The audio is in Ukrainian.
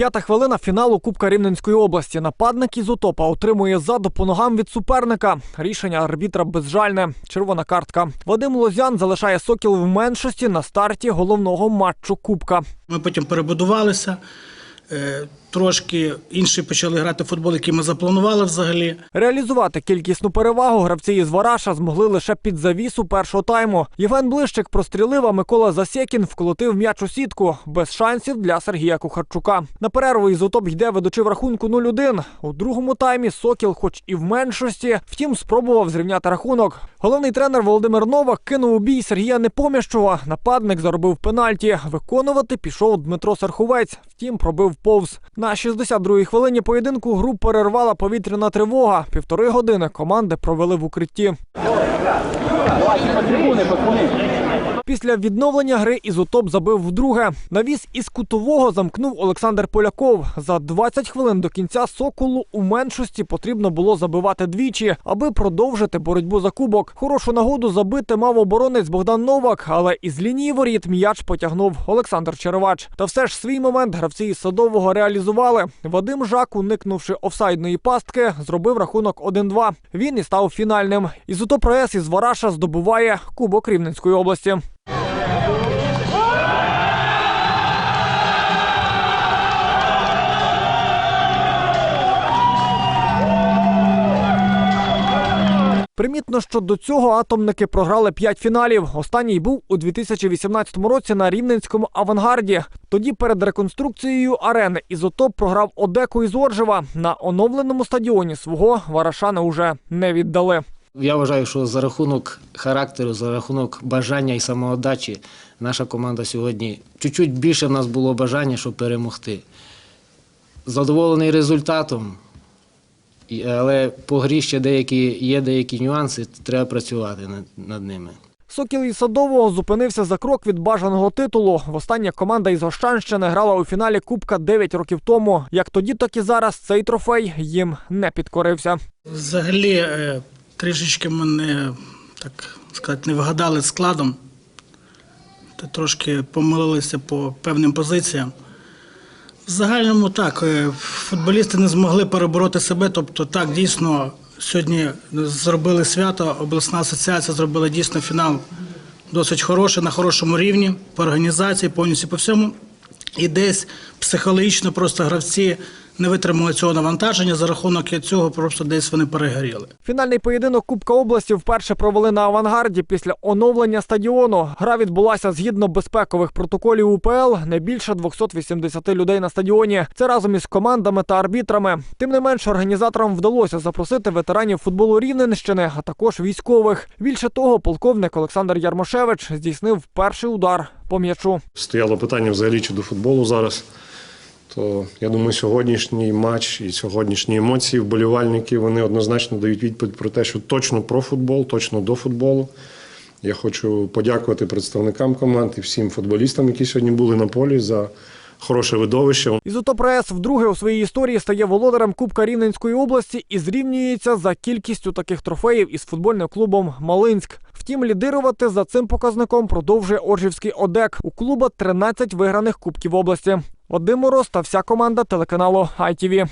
П'ята хвилина фіналу Кубка Рівненської області. Нападник із Утопа отримує заду по ногам від суперника. Рішення арбітра безжальне. Червона картка. Вадим Лозян залишає Сокіл в меншості на старті головного матчу Кубка. Ми потім перебудувалися. Трошки інші почали грати в футбол, який ми запланували взагалі. Реалізувати кількісну перевагу гравці із Вараша змогли лише під завісу першого тайму. Євген Блищик прострілив, а Микола Засєкін вколотив м'яч у сітку без шансів для Сергія Кухарчука. На перерву із Утоп йде ведучи в рахунку 0-1. У другому таймі Сокіл, хоч і в меншості, втім спробував зрівняти рахунок. Головний тренер Володимир Новак кинув у бій Сергія Непоміщого. Нападник заробив пенальті. Виконувати пішов Дмитро Серховець. Втім, пробив повз. На 62-й хвилині поєдинку гру перервала повітряна тривога. Півтори години команди провели в укритті. Після відновлення гри Ізотоп забив вдруге. Навіс із кутового замкнув Олександр Поляков. За 20 хвилин до кінця Соколу у меншості потрібно було забивати двічі, аби продовжити боротьбу за кубок. Хорошу нагоду забити мав оборонець Богдан Новак, але із лінії воріт м'яч потягнув Олександр Черевач. Та все ж свій момент гравці із садового реалізували. Вадим Жак, уникнувши офсайдної пастки, зробив рахунок 1-2. Він і став фінальним. Ізотоп РС із Вараша здобуває кубок Рівненської області. Примітно, що до цього атомники програли 5 фіналів. Останній був у 2018 році на рівненському авангарді. Тоді перед реконструкцією арени Ізотоп програв Одеку із Оржева. На оновленому стадіоні свого варашани уже не віддали. Я вважаю, що за рахунок характеру, за рахунок бажання і самоотдачі наша команда сьогодні чуть-чуть більше в нас було бажання, щоб перемогти. Задоволений результатом, але по грі ще деякі, є деякі нюанси, треба працювати над, над ними. Сокіл із Садового зупинився за крок від бажаного титулу. Востаннє команда із Гощанщини грала у фіналі Кубка 9 років тому. Як тоді, так і зараз цей трофей їм не підкорився. Взагалі, е, трішечки ми не, так сказати, не вгадали складом. Та трошки помилилися по певним позиціям. В загальному так, е, футболісти не змогли перебороти себе. Тобто, так, дійсно, сьогодні зробили свято, обласна асоціація зробила дійсно фінал досить хороший, на хорошому рівні, по організації, повністю по всьому. І десь психологічно просто гравці не витримали цього навантаження. За рахунок цього просто десь вони перегоріли. Фінальний поєдинок Кубка області вперше провели на авангарді після оновлення стадіону. Гра відбулася згідно безпекових протоколів УПЛ. Не більше 280 людей на стадіоні. Це разом із командами та арбітрами. Тим не менш, організаторам вдалося запросити ветеранів футболу Рівненщини, а також військових. Більше того, полковник Олександр Ярмошевич здійснив перший удар по м'ячу. стояло питання взагалі чи до футболу зараз. То я думаю, сьогоднішній матч і сьогоднішні емоції вболівальників вони однозначно дають відповідь про те, що точно про футбол, точно до футболу. Я хочу подякувати представникам команд і всім футболістам, які сьогодні були на полі за хороше видовище. Ізотопрес вдруге у своїй історії стає володарем Кубка Рівненської області і зрівнюється за кількістю таких трофеїв із футбольним клубом Малинськ. Втім, лідирувати за цим показником продовжує Оржівський ОДЕК. У клуба 13 виграних кубків області. Вадим Мороз та вся команда телеканалу ITV.